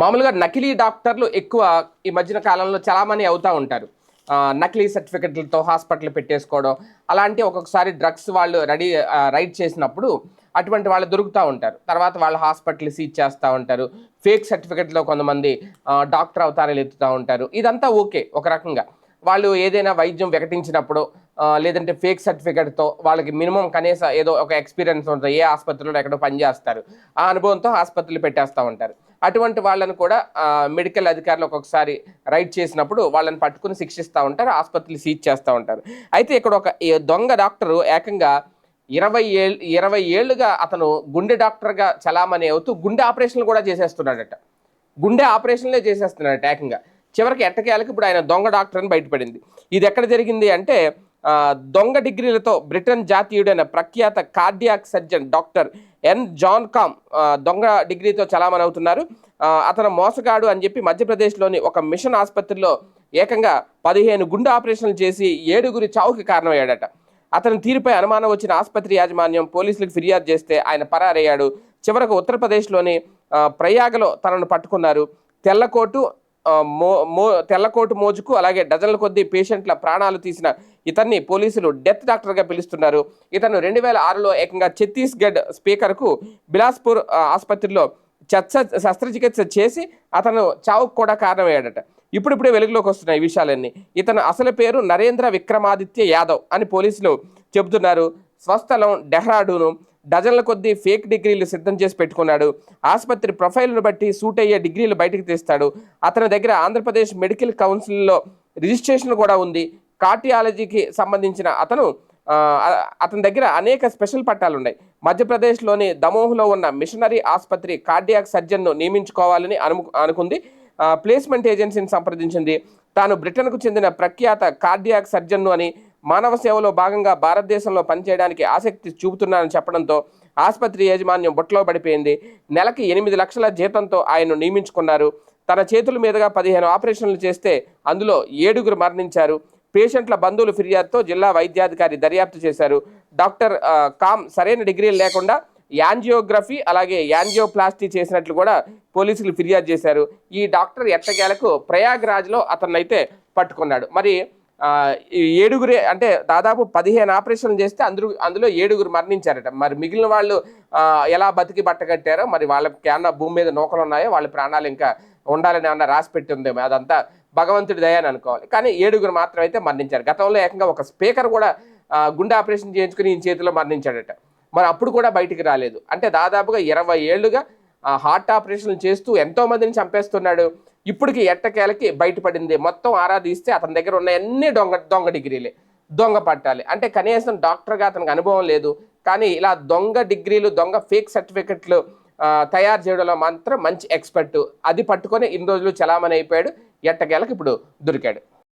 మామూలుగా నకిలీ డాక్టర్లు ఎక్కువ ఈ మధ్యన కాలంలో చాలామంది అవుతూ ఉంటారు. నకిలీ సర్టిఫికెట్లతో హాస్పిటల్ పెట్టేసుకోవడం అలాంటి ఒక్కొక్కసారి డ్రగ్స్ వాళ్ళు రెడీ రైడ్ చేసినప్పుడు అటువంటి వాళ్ళు దొరుకుతూ ఉంటారు. తర్వాత వాళ్ళు హాస్పిటల్ సీజ్ చేస్తూ ఉంటారు. ఫేక్ సర్టిఫికెట్లో కొంతమంది డాక్టర్ అవతారాలు ఎత్తుతూ ఉంటారు. ఇదంతా ఓకే ఒక రకంగా. వాళ్ళు ఏదైనా వైద్యం ప్రకటించినప్పుడు లేదంటే ఫేక్ సర్టిఫికేట్తో వాళ్ళకి మినిమం కనీస ఏదో ఒక ఎక్స్పీరియన్స్ ఉంటుంది ఏ ఆసుపత్రిలో ఎక్కడో పనిచేస్తారు ఆ అనుభవంతో ఆసుపత్రులు పెట్టేస్తూ ఉంటారు. అటువంటి వాళ్ళని కూడా మెడికల్ అధికారులు ఒక్కొక్కసారి రైడ్ చేసినప్పుడు వాళ్ళని పట్టుకుని శిక్షిస్తూ ఉంటారు ఆసుపత్రులు సీజ్ చేస్తూ ఉంటారు. అయితే ఇక్కడ ఒక దొంగ డాక్టరు ఏకంగా ఇరవై ఏళ్ళు ఇరవై ఏళ్ళుగా అతను గుండె డాక్టర్గా చలామణి అవుతూ గుండె ఆపరేషన్లు కూడా చేసేస్తున్నాడట. గుండె ఆపరేషన్లే చేసేస్తున్నాడట ఏకంగా. చివరికి ఎట్టకేలకు ఇప్పుడు ఆయన దొంగ డాక్టర్ అని బయటపడింది. ఇది ఎక్కడ జరిగింది అంటే దొంగ డిగ్రీలతో బ్రిటన్ జాతీయుడైన ప్రఖ్యాత cardiac surgeon doctor N John Camm దొంగ డిగ్రీతో చలామణి అవుతున్నారు. అతను మోసగాడు అని చెప్పి మధ్యప్రదేశ్లోని ఒక మిషన్ ఆసుపత్రిలో ఏకంగా పదిహేను గుండె ఆపరేషన్లు చేసి ఏడుగురి చావుకి కారణమయ్యాడట. అతని తీరుపై అనుమానం వచ్చిన ఆసుపత్రి యాజమాన్యం పోలీసులకు ఫిర్యాదు చేస్తే ఆయన పరారయ్యాడు. చివరకు ఉత్తరప్రదేశ్లోని ప్రయాగలో తనను పట్టుకున్నారు. తెల్లకోటు మో మో తెల్లకోటు మోజుకు అలాగే డజన్ల కొద్దీ పేషెంట్ల ప్రాణాలు తీసిన ఇతన్ని పోలీసులు డెత్ డాక్టర్గా పిలుస్తున్నారు. ఇతను రెండు వేల ఆరులో ఏకంగా ఛత్తీస్గఢ్ స్పీకర్కు బిలాస్పూర్ ఆసుపత్రిలో చచ్చ శస్త్రచికిత్స చేసి అతను చావుకు కూడా కారణమయ్యాడట. ఇప్పుడిప్పుడే వెలుగులోకి వస్తున్నాయి ఈ విషయాలన్నీ. ఇతను అసలు పేరు నరేంద్ర విక్రమాదిత్య యాదవ్ అని పోలీసులు చెబుతున్నారు. స్వస్థలం డెహ్రాడూను. డజన్ల కొద్దీ ఫేక్ డిగ్రీలు సిద్ధం చేసి పెట్టుకున్నాడు. ఆసుపత్రి ప్రొఫైల్ను బట్టి సూట్ అయ్యే డిగ్రీలు బయటకు తీస్తాడు. అతని దగ్గర ఆంధ్రప్రదేశ్ మెడికల్ కౌన్సిల్లో రిజిస్ట్రేషన్ కూడా ఉంది. కార్డియాలజీకి సంబంధించిన అతను అతని దగ్గర అనేక స్పెషల్ పట్టాలు ఉన్నాయి మధ్యప్రదేశ్లోని దమోహ్లో ఉన్న మిషనరీ ఆసుపత్రి కార్డియాక్ సర్జన్ను నియమించుకోవాలని అను అనుకుంది. ప్లేస్మెంట్ ఏజెన్సీని సంప్రదించింది. తాను బ్రిటన్కు చెందిన ప్రఖ్యాత కార్డియాక్ సర్జన్ను అని మానవ సేవలో భాగంగా భారతదేశంలో పనిచేయడానికి ఆసక్తి చూపుతున్నానని చెప్పడంతో ఆసుపత్రి యాజమాన్యం బుట్టలో పడిపోయింది. నెలకి ఎనిమిది లక్షల జీతంతో ఆయన్ను నియమించుకున్నారు. తన చేతుల మీదుగా పదిహేను ఆపరేషన్లు చేస్తే అందులో ఏడుగురు మరణించారు. పేషెంట్ల బంధువులు ఫిర్యాదుతో జిల్లా వైద్యాధికారి దర్యాప్తు చేశారు. డాక్టర్ కామ్ సరైన డిగ్రీలు లేకుండా యాంజియోగ్రఫీ అలాగే యాంజియోప్లాస్టీ చేసినట్లు కూడా పోలీసులు ఫిర్యాదు చేశారు. ఈ డాక్టర్ ఎట్టగేలకు ప్రయాగ్రాజ్లో అతన్నైతే పట్టుకున్నాడు. మరి ఏడుగురే అంటే దాదాపు పదిహేను ఆపరేషన్లు చేస్తే అందరూ అందులో ఏడుగురు మరణించారట. మరి మిగిలిన వాళ్ళు ఎలా బతికి బట్టగట్టారో మరి వాళ్ళకి ఏమన్నా భూమి మీద నూకలు ఉన్నాయో వాళ్ళ ప్రాణాలు ఇంకా ఉండాలని ఏమన్నా రాసి పెట్టి ఉందేమో అదంతా భగవంతుడి దయని అనుకోవాలి. కానీ ఏడుగురు మాత్రం అయితే మరణించారు. గతంలో ఏకంగా ఒక స్పీకర్ కూడా గుండె ఆపరేషన్ చేయించుకుని ఈ చేతిలో మరణించాడట. మరి అప్పుడు కూడా బయటికి రాలేదు. అంటే దాదాపుగా ఇరవై ఏళ్ళుగా హార్ట్ ఆపరేషన్లు చేస్తూ ఎంతో మందిని చంపేస్తున్నాడు. ఇప్పటికి ఎట్టకేలకి బయటపడింది. మొత్తం ఆరాధిస్తే అతని దగ్గర ఉన్న అన్ని దొంగ దొంగ డిగ్రీలే. దొంగ పట్టాలి. అంటే కనీసం డాక్టర్గా అతనికి అనుభవం లేదు. కానీ ఇలా దొంగ డిగ్రీలు దొంగ ఫేక్ సర్టిఫికెట్లు తయారు చేయడంలో మాత్రం మంచి ఎక్స్పర్ట్. అది పట్టుకొని ఇన్ని రోజులు చలామణి అయిపోయాడు. ఎట్టకేలకు ఇప్పుడు దొరికాడు.